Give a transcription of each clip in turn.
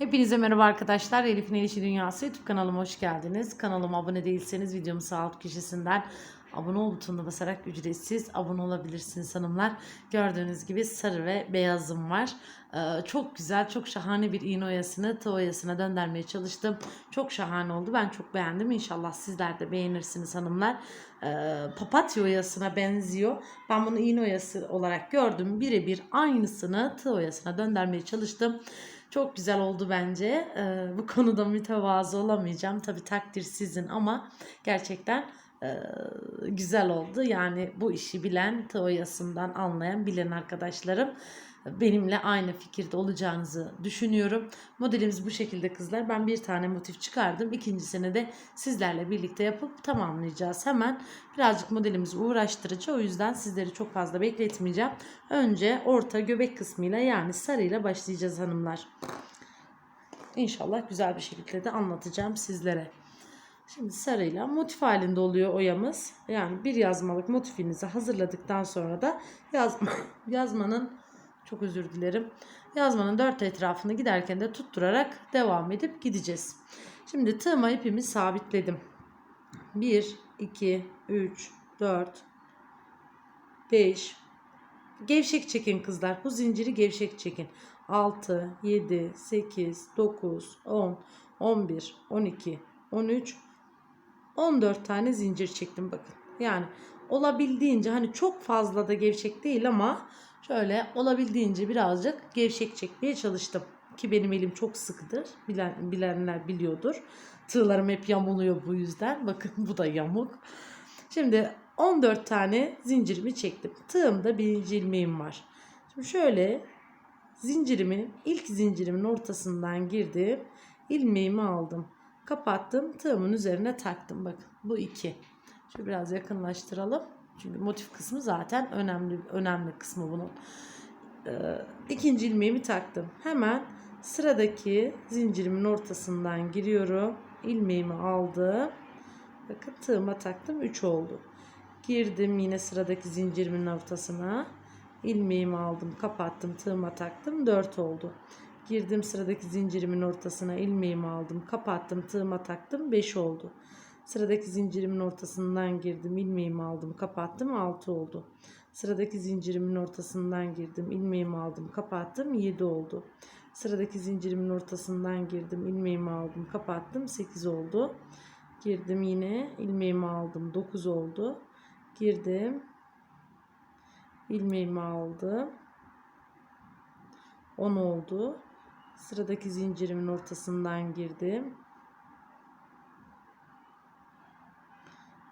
Hepinize merhaba arkadaşlar. Elif'in Elişi Dünyası YouTube kanalıma hoş geldiniz. Kanalıma abone değilseniz videomu sağ alt köşesinden abone ol butonuna basarak ücretsiz abone olabilirsiniz hanımlar. Gördüğünüz gibi sarı ve beyazım var. Ee, çok güzel, çok şahane bir iğne oyasını tığ oyasına döndürmeye çalıştım. Çok şahane oldu. Ben çok beğendim. İnşallah sizler de beğenirsiniz hanımlar. Ee, papatya oyasına benziyor. Ben bunu iğne oyası olarak gördüm. Birebir aynısını tığ oyasına döndürmeye çalıştım. Çok güzel oldu bence. Ee, bu konuda mütevazı olamayacağım. Tabii takdir sizin ama gerçekten e, güzel oldu. Yani bu işi bilen, teoyasından anlayan, bilen arkadaşlarım benimle aynı fikirde olacağınızı düşünüyorum. Modelimiz bu şekilde kızlar. Ben bir tane motif çıkardım. İkincisini de sizlerle birlikte yapıp tamamlayacağız. Hemen birazcık modelimiz uğraştırıcı. O yüzden sizleri çok fazla bekletmeyeceğim. Önce orta göbek kısmıyla yani sarıyla başlayacağız hanımlar. İnşallah güzel bir şekilde de anlatacağım sizlere. Şimdi sarıyla motif halinde oluyor oyamız. Yani bir yazmalık motifinizi hazırladıktan sonra da yazma, yazmanın çok özür dilerim. Yazmanın dört etrafını giderken de tutturarak devam edip gideceğiz. Şimdi tığıma ipimi sabitledim. 1, 2, 3, 4, 5. Gevşek çekin kızlar. Bu zinciri gevşek çekin. 6, 7, 8, 9, 10, 11, 12, 13, 14 tane zincir çektim bakın. Yani olabildiğince hani çok fazla da gevşek değil ama şöyle olabildiğince birazcık gevşek çekmeye çalıştım. Ki benim elim çok sıkıdır. Bilen, bilenler biliyordur. Tığlarım hep yamuluyor bu yüzden. Bakın bu da yamuk. Şimdi 14 tane zincirimi çektim. Tığımda birinci ilmeğim var. Şimdi şöyle zincirimin ilk zincirimin ortasından girdim. ilmeğimi aldım. Kapattım. Tığımın üzerine taktım. Bakın bu iki. Şöyle biraz yakınlaştıralım. Çünkü motif kısmı zaten önemli önemli kısmı bunun. Ee, ikinci ilmeğimi taktım. Hemen sıradaki zincirimin ortasından giriyorum. ilmeğimi aldım. Bakın tığıma taktım. 3 oldu. Girdim yine sıradaki zincirimin ortasına. ilmeğimi aldım. Kapattım. Tığıma taktım. 4 oldu. Girdim sıradaki zincirimin ortasına ilmeğimi aldım. Kapattım. Tığıma taktım. 5 oldu. Sıradaki zincirimin ortasından girdim. ilmeğimi aldım. Kapattım. 6 oldu. Sıradaki zincirimin ortasından girdim. ilmeğimi aldım. Kapattım. 7 oldu. Sıradaki zincirimin ortasından girdim. ilmeğimi aldım. Kapattım. 8 oldu. Girdim yine. ilmeğimi aldım. 9 oldu. Girdim. ilmeğimi aldım. 10 oldu. Sıradaki zincirimin ortasından girdim.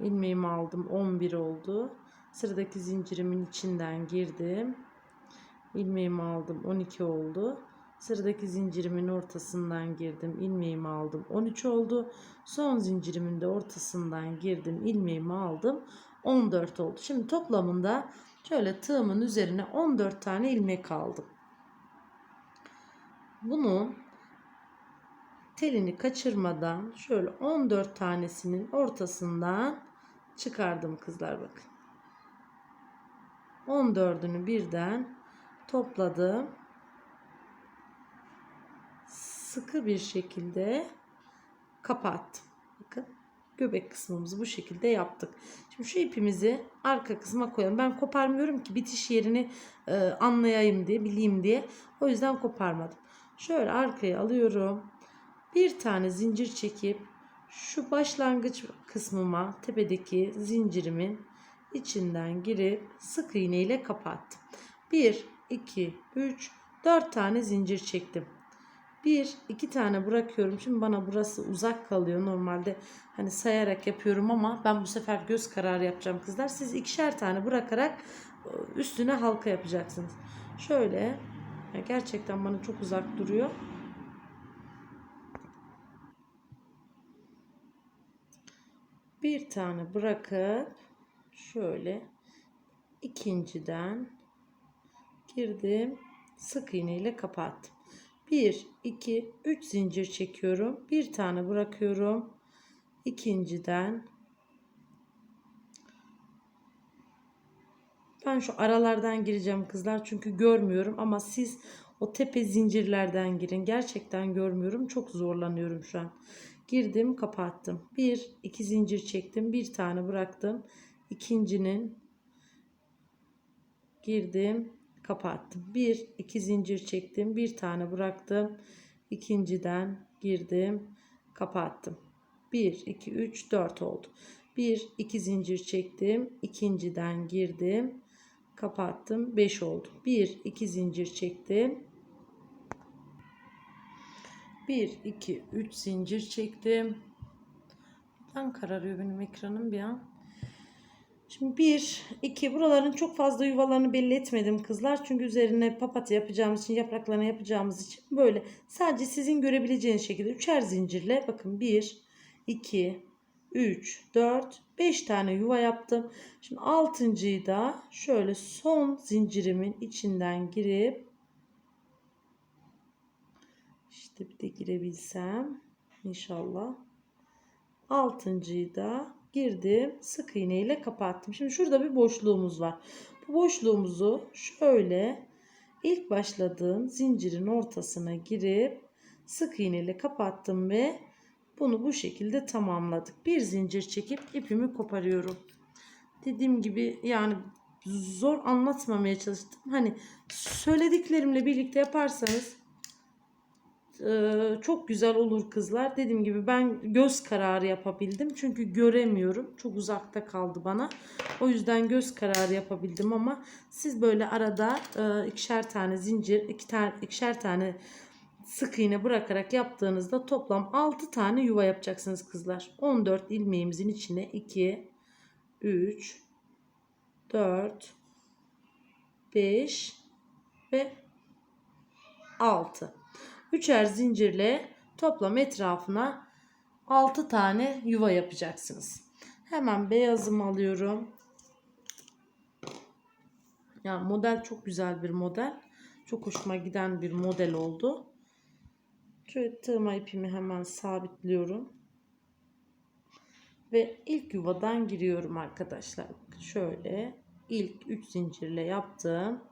İlmeğimi aldım 11 oldu. Sıradaki zincirimin içinden girdim. İlmeğimi aldım 12 oldu. Sıradaki zincirimin ortasından girdim ilmeğimi aldım 13 oldu. Son zincirimin de ortasından girdim ilmeğimi aldım 14 oldu. Şimdi toplamında şöyle tığımın üzerine 14 tane ilmek aldım. Bunun telini kaçırmadan şöyle 14 tanesinin ortasından çıkardım kızlar bakın. 14'ünü birden topladım. Sıkı bir şekilde kapattım. Bakın göbek kısmımızı bu şekilde yaptık. Şimdi şu ipimizi arka kısma koyalım. Ben koparmıyorum ki bitiş yerini e, anlayayım diye, bileyim diye. O yüzden koparmadım. Şöyle arkaya alıyorum. Bir tane zincir çekip şu başlangıç kısmıma tepedeki zincirimin içinden girip sık iğne ile kapattım. 1 2 3 4 tane zincir çektim. 1 2 tane bırakıyorum. Şimdi bana burası uzak kalıyor. Normalde hani sayarak yapıyorum ama ben bu sefer göz kararı yapacağım kızlar. Siz ikişer tane bırakarak üstüne halka yapacaksınız. Şöyle gerçekten bana çok uzak duruyor. Bir tane bırakıp şöyle ikinciden girdim sık iğne ile kapattım 1 2 3 zincir çekiyorum bir tane bırakıyorum ikinciden ben şu aralardan gireceğim kızlar çünkü görmüyorum ama siz O tepe zincirlerden girin. Gerçekten görmüyorum. Çok zorlanıyorum şu an. Girdim, kapattım. Bir, iki zincir çektim. Bir tane bıraktım. İkincinin girdim, kapattım. Bir, iki zincir çektim. Bir tane bıraktım. İkinciden girdim, kapattım. 1, 2, 3, 4 oldu. 1, 2 zincir çektim. ikinciden girdim. Kapattım. 5 oldu. 1, 2 zincir çektim. 1, 2, 3 zincir çektim. Neden kararıyor benim ekranım bir an? Şimdi 1, 2 buraların çok fazla yuvalarını belli etmedim kızlar. Çünkü üzerine papatya yapacağımız için yapraklarını yapacağımız için böyle sadece sizin görebileceğiniz şekilde üçer zincirle bakın 1, 2, 3, 4, 5 tane yuva yaptım. Şimdi altıncıyı da şöyle son zincirimin içinden girip işte bir de girebilsem inşallah. Altıncıyı da girdim. Sık iğne ile kapattım. Şimdi şurada bir boşluğumuz var. Bu boşluğumuzu şöyle ilk başladığım zincirin ortasına girip sık iğne ile kapattım ve bunu bu şekilde tamamladık. Bir zincir çekip ipimi koparıyorum. Dediğim gibi yani zor anlatmamaya çalıştım. Hani söylediklerimle birlikte yaparsanız çok güzel olur kızlar. Dediğim gibi ben göz kararı yapabildim. Çünkü göremiyorum. Çok uzakta kaldı bana. O yüzden göz kararı yapabildim ama siz böyle arada ikişer tane zincir, iki tane, ikişer tane sık iğne bırakarak yaptığınızda toplam 6 tane yuva yapacaksınız kızlar. 14 ilmeğimizin içine 2 3 4 5 ve 6. Üçer zincirle toplam etrafına 6 tane yuva yapacaksınız. Hemen beyazımı alıyorum. Yani model çok güzel bir model. Çok hoşuma giden bir model oldu. Şöyle tığma ipimi hemen sabitliyorum. Ve ilk yuvadan giriyorum arkadaşlar. Şöyle ilk 3 zincirle yaptığım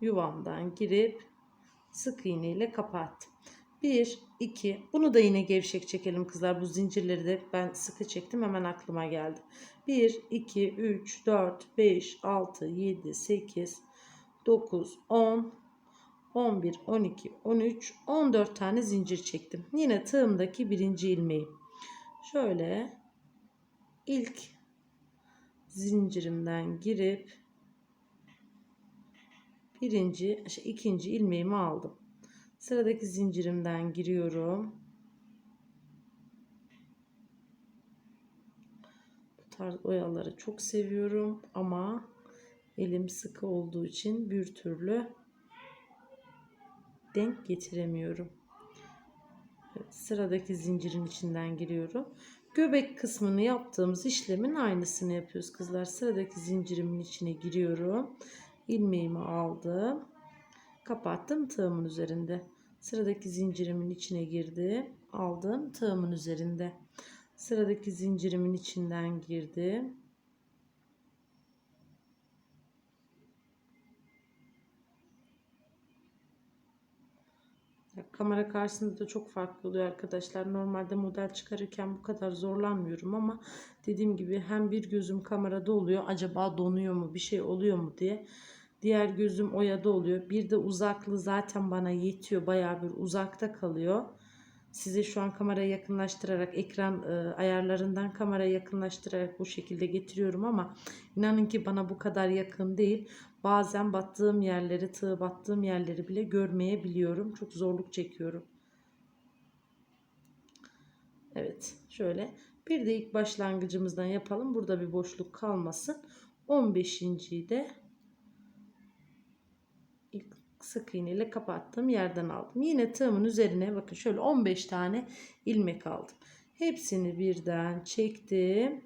yuvamdan girip sık iğne ile kapattım. 1 2 bunu da yine gevşek çekelim kızlar. Bu zincirleri de ben sıkı çektim hemen aklıma geldi. 1 2 3 4 5 6 7 8 9 10 11 12 13 14 tane zincir çektim. Yine tığımdaki birinci ilmeği. Şöyle ilk zincirimden girip birinci, şey, ikinci ilmeğimi aldım. Sıradaki zincirimden giriyorum. Bu tarz oyaları çok seviyorum ama elim sıkı olduğu için bir türlü denk getiremiyorum. Evet, sıradaki zincirin içinden giriyorum. Göbek kısmını yaptığımız işlemin aynısını yapıyoruz kızlar. Sıradaki zincirimin içine giriyorum. ilmeğimi aldım. Kapattım tığımın üzerinde. Sıradaki zincirimin içine girdim. Aldım tığımın üzerinde. Sıradaki zincirimin içinden girdim. Kamera karşısında da çok farklı oluyor arkadaşlar. Normalde model çıkarırken bu kadar zorlanmıyorum ama dediğim gibi hem bir gözüm kamerada oluyor. Acaba donuyor mu bir şey oluyor mu diye. Diğer gözüm oyada oluyor. Bir de uzaklığı zaten bana yetiyor. Baya bir uzakta kalıyor. Size şu an kamerayı yakınlaştırarak ekran e, ayarlarından kamerayı yakınlaştırarak bu şekilde getiriyorum ama inanın ki bana bu kadar yakın değil. Bazen battığım yerleri, tığ battığım yerleri bile görmeyebiliyorum. Çok zorluk çekiyorum. Evet, şöyle bir de ilk başlangıcımızdan yapalım. Burada bir boşluk kalmasın. 15.yi de sık iğne ile kapattığım yerden aldım. Yine tığımın üzerine bakın şöyle 15 tane ilmek aldım. Hepsini birden çektim.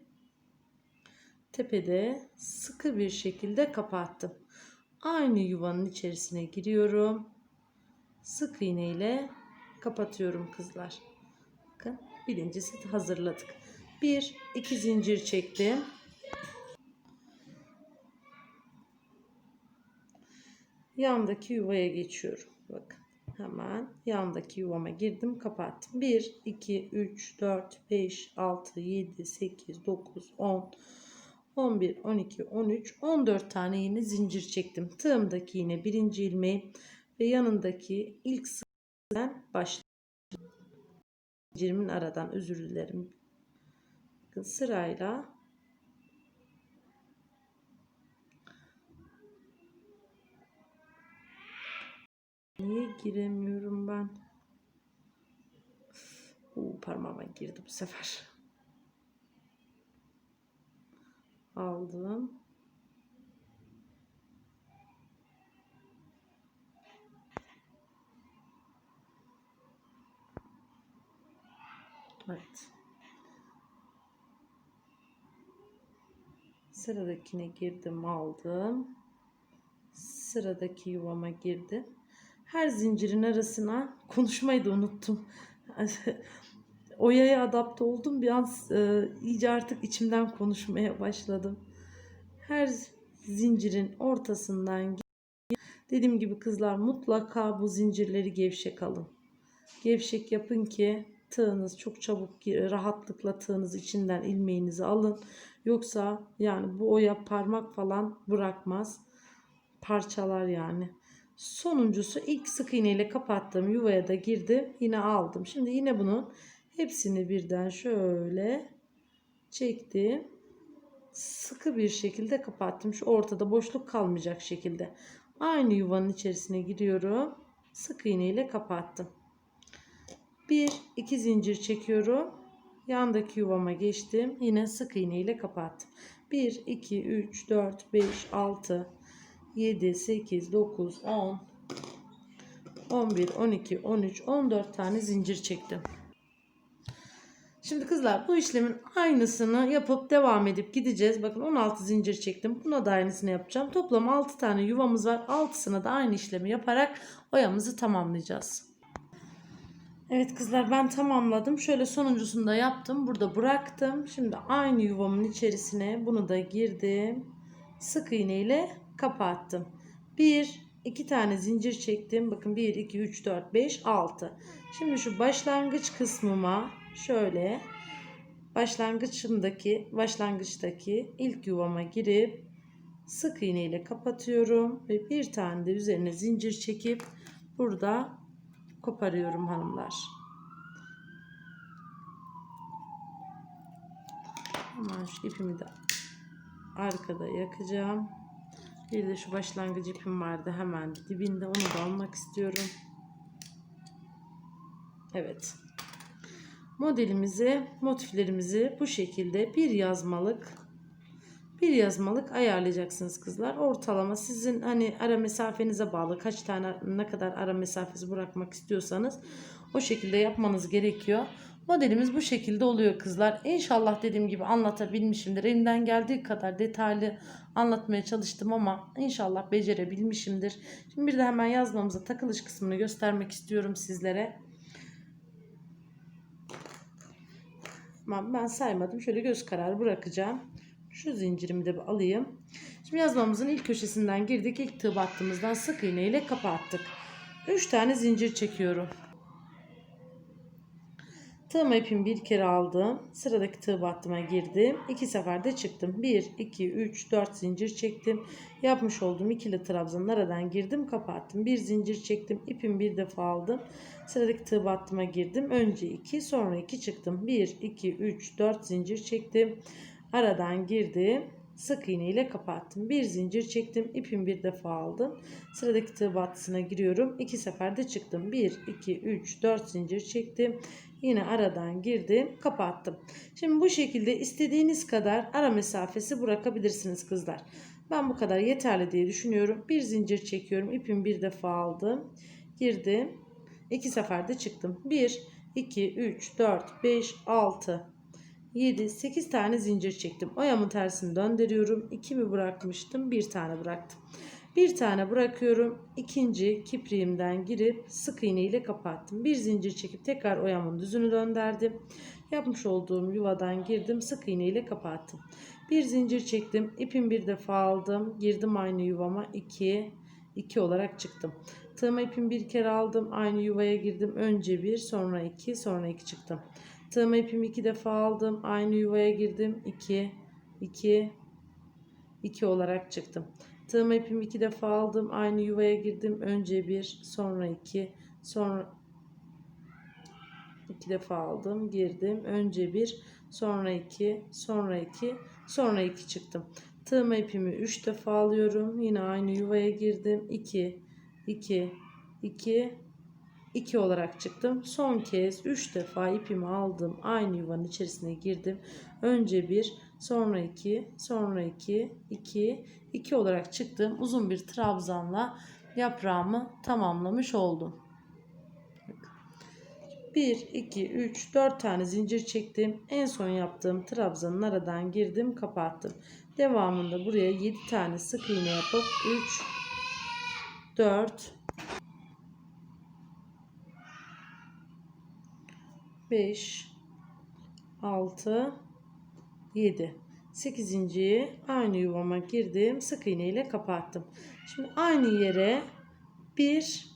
Tepede sıkı bir şekilde kapattım. Aynı yuvanın içerisine giriyorum. Sık iğne ile kapatıyorum kızlar. Bakın birincisi hazırladık. Bir, iki zincir çektim. Yandaki yuvaya geçiyorum. Bakın. hemen yandaki yuvama girdim kapattım. 1, 2, 3, 4, 5, 6, 7, 8, 9, 10, 11, 12, 13, 14 tane yine zincir çektim. Tığımdaki yine birinci ilmeği ve yanındaki ilk sıradan başladım. Zincirimin aradan özür dilerim. Bakın sırayla Niye giremiyorum ben? Uu, parmağıma girdi bu sefer. Aldım. Evet. Sıradakine girdim aldım. Sıradaki yuvama girdim. Her zincirin arasına konuşmayı da unuttum. Oya'ya adapte oldum. Bir an e, iyice artık içimden konuşmaya başladım. Her zincirin ortasından dediğim gibi kızlar mutlaka bu zincirleri gevşek alın. Gevşek yapın ki tığınız çok çabuk rahatlıkla tığınız içinden ilmeğinizi alın. Yoksa yani bu oya parmak falan bırakmaz. Parçalar yani. Sonuncusu ilk sık iğne ile kapattığım yuvaya da girdim. Yine aldım. Şimdi yine bunun hepsini birden şöyle çektim. Sıkı bir şekilde kapattım. Şu ortada boşluk kalmayacak şekilde. Aynı yuvanın içerisine giriyorum. Sık iğne ile kapattım. Bir, iki zincir çekiyorum. Yandaki yuvama geçtim. Yine sık iğne ile kapattım. 1, 2, 3, 4, 5, 6, 7, 8, 9, 10, 11, 12, 13, 14 tane zincir çektim. Şimdi kızlar bu işlemin aynısını yapıp devam edip gideceğiz. Bakın 16 zincir çektim. Buna da aynısını yapacağım. Toplam 6 tane yuvamız var. 6'sına da aynı işlemi yaparak oyamızı tamamlayacağız. Evet kızlar ben tamamladım. Şöyle sonuncusunu da yaptım. Burada bıraktım. Şimdi aynı yuvamın içerisine bunu da girdim. Sık iğne ile kapattım. 1 2 tane zincir çektim. Bakın 1 2 3 4 5 6. Şimdi şu başlangıç kısmıma şöyle başlangıçındaki başlangıçtaki ilk yuvama girip sık iğne ile kapatıyorum ve bir tane de üzerine zincir çekip burada koparıyorum hanımlar. Hemen şu ipimi de arkada yakacağım. Bir de şu başlangıç ipim vardı hemen dibinde onu da almak istiyorum. Evet. Modelimizi, motiflerimizi bu şekilde bir yazmalık bir yazmalık ayarlayacaksınız kızlar. Ortalama sizin hani ara mesafenize bağlı. Kaç tane ne kadar ara mesafesi bırakmak istiyorsanız o şekilde yapmanız gerekiyor. Modelimiz bu şekilde oluyor kızlar. İnşallah dediğim gibi anlatabilmişimdir. Elimden geldiği kadar detaylı anlatmaya çalıştım ama inşallah becerebilmişimdir. Şimdi bir de hemen yazmamıza takılış kısmını göstermek istiyorum sizlere. Ben saymadım. Şöyle göz kararı bırakacağım. Şu zincirimi de alayım. Şimdi yazmamızın ilk köşesinden girdik. İlk tığ battığımızdan sık iğne ile kapattık. 3 tane zincir çekiyorum. Tığıma ipimi bir kere aldım. Sıradaki tığ battıma girdim. İki seferde çıktım. 1, 2, 3, 4 zincir çektim. Yapmış olduğum ikili trabzanın aradan girdim kapattım. Bir zincir çektim. ipimi bir defa aldım. Sıradaki tığ battıma girdim. Önce 2 sonra 2 çıktım. 1, 2, 3, 4 zincir çektim. Aradan girdim. Sık iğne ile kapattım. Bir zincir çektim. ipimi bir defa aldım. Sıradaki tığ battısına giriyorum. İki seferde çıktım. 1, 2, 3, 4 zincir çektim. Yine aradan girdim. Kapattım. Şimdi bu şekilde istediğiniz kadar ara mesafesi bırakabilirsiniz kızlar. Ben bu kadar yeterli diye düşünüyorum. Bir zincir çekiyorum. ipimi bir defa aldım. Girdim. İki seferde çıktım. 1, 2, 3, 4, 5, 6, 7, 8 tane zincir çektim. Oyamın tersini döndürüyorum. 2 mi bırakmıştım? 1 tane bıraktım. Bir tane bırakıyorum. İkinci kipriğimden girip sık iğne ile kapattım. Bir zincir çekip tekrar oyamın düzünü döndürdüm. Yapmış olduğum yuvadan girdim. Sık iğne ile kapattım. Bir zincir çektim. ipim bir defa aldım. Girdim aynı yuvama. 2 2 olarak çıktım. Tığma ipimi bir kere aldım. Aynı yuvaya girdim. Önce 1 sonra 2 sonra 2 çıktım. Tığma ipimi 2 defa aldım. Aynı yuvaya girdim. 2 2 2 olarak çıktım. Tığma ipimi 2 defa aldım. Aynı yuvaya girdim. Önce 1 sonra 2 sonra 2 defa aldım. Girdim. Önce 1 sonra 2 sonra 2 sonra 2 çıktım. Tığma ipimi 3 defa alıyorum. Yine aynı yuvaya girdim. 2 2 2 2 olarak çıktım. Son kez 3 defa ipimi aldım. Aynı yuvanın içerisine girdim. Önce 1, sonra 2, sonra 2, 2, 2 olarak çıktım. Uzun bir trabzanla yaprağımı tamamlamış oldum. 1, 2, 3, 4 tane zincir çektim. En son yaptığım trabzanın aradan girdim, kapattım. Devamında buraya 7 tane sık iğne yapıp 3, 4, 5 6 7 8. aynı yuvama girdim. Sık iğne ile kapattım. Şimdi aynı yere bir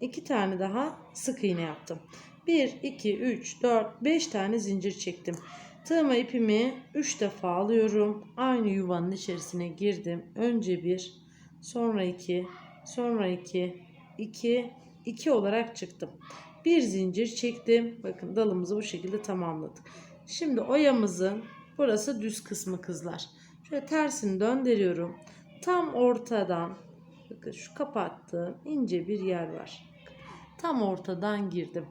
iki tane daha sık iğne yaptım. 1 2 3 4 5 tane zincir çektim. Tığıma ipimi 3 defa alıyorum. Aynı yuvanın içerisine girdim. Önce 1, sonra 2, sonra 2, 2, 2 olarak çıktım. Bir zincir çektim. Bakın dalımızı bu şekilde tamamladık. Şimdi oyamızın burası düz kısmı kızlar. Şöyle tersini döndürüyorum. Tam ortadan bakın şu kapattığım ince bir yer var. Tam ortadan girdim.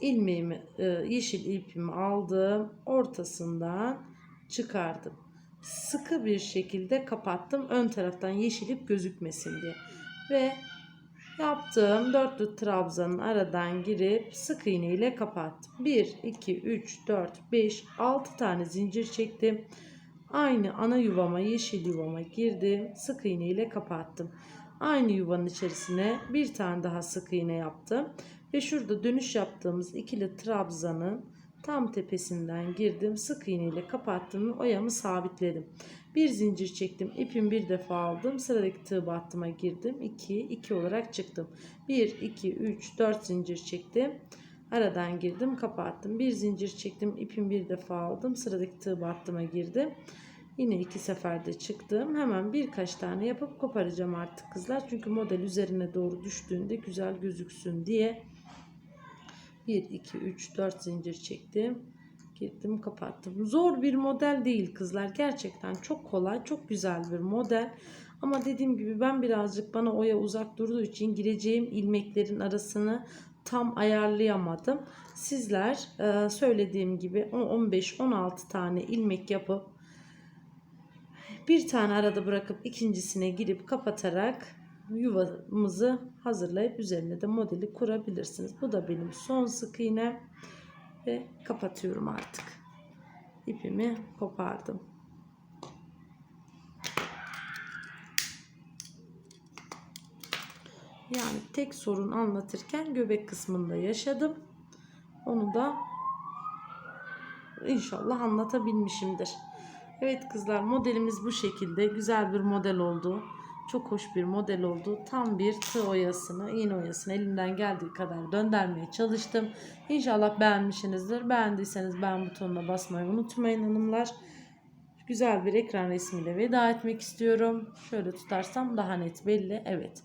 İlmeğimi, e, yeşil ipimi aldım. Ortasından çıkardım. Sıkı bir şekilde kapattım. Ön taraftan yeşil ip gözükmesin diye. Ve Yaptığım dörtlü trabzanın aradan girip sık iğne ile kapattım. 1, 2, 3, 4, 5, 6 tane zincir çektim. Aynı ana yuvama yeşil yuvama girdim. Sık iğne ile kapattım. Aynı yuvanın içerisine bir tane daha sık iğne yaptım. Ve şurada dönüş yaptığımız ikili trabzanın tam tepesinden girdim. Sık iğne ile kapattım ve oyamı sabitledim. Bir zincir çektim. ipim bir defa aldım. Sıradaki tığ battıma girdim. 2 2 olarak çıktım. 1 2 3 4 zincir çektim. Aradan girdim, kapattım. Bir zincir çektim. ipim bir defa aldım. Sıradaki tığ battıma girdim. Yine iki seferde çıktım. Hemen birkaç tane yapıp koparacağım artık kızlar. Çünkü model üzerine doğru düştüğünde güzel gözüksün diye. 1 2 3 4 zincir çektim girdim kapattım. Zor bir model değil kızlar. Gerçekten çok kolay, çok güzel bir model. Ama dediğim gibi ben birazcık bana oya uzak durduğu için gireceğim ilmeklerin arasını tam ayarlayamadım. Sizler e, söylediğim gibi 15-16 tane ilmek yapıp bir tane arada bırakıp ikincisine girip kapatarak yuvamızı hazırlayıp üzerine de modeli kurabilirsiniz. Bu da benim son sık iğnem ve kapatıyorum artık. İpimi kopardım. Yani tek sorun anlatırken göbek kısmında yaşadım. Onu da inşallah anlatabilmişimdir. Evet kızlar modelimiz bu şekilde. Güzel bir model oldu. Çok hoş bir model oldu. Tam bir tığ oyasını, iğne oyasını elimden geldiği kadar döndürmeye çalıştım. İnşallah beğenmişsinizdir. Beğendiyseniz beğen butonuna basmayı unutmayın hanımlar. Güzel bir ekran resmiyle veda etmek istiyorum. Şöyle tutarsam daha net belli. Evet.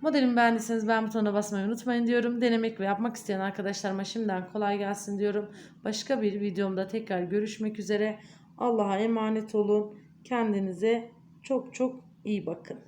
Modelimi beğendiyseniz beğen butonuna basmayı unutmayın diyorum. Denemek ve yapmak isteyen arkadaşlarıma şimdiden kolay gelsin diyorum. Başka bir videomda tekrar görüşmek üzere. Allah'a emanet olun. Kendinize çok çok iyi bakın.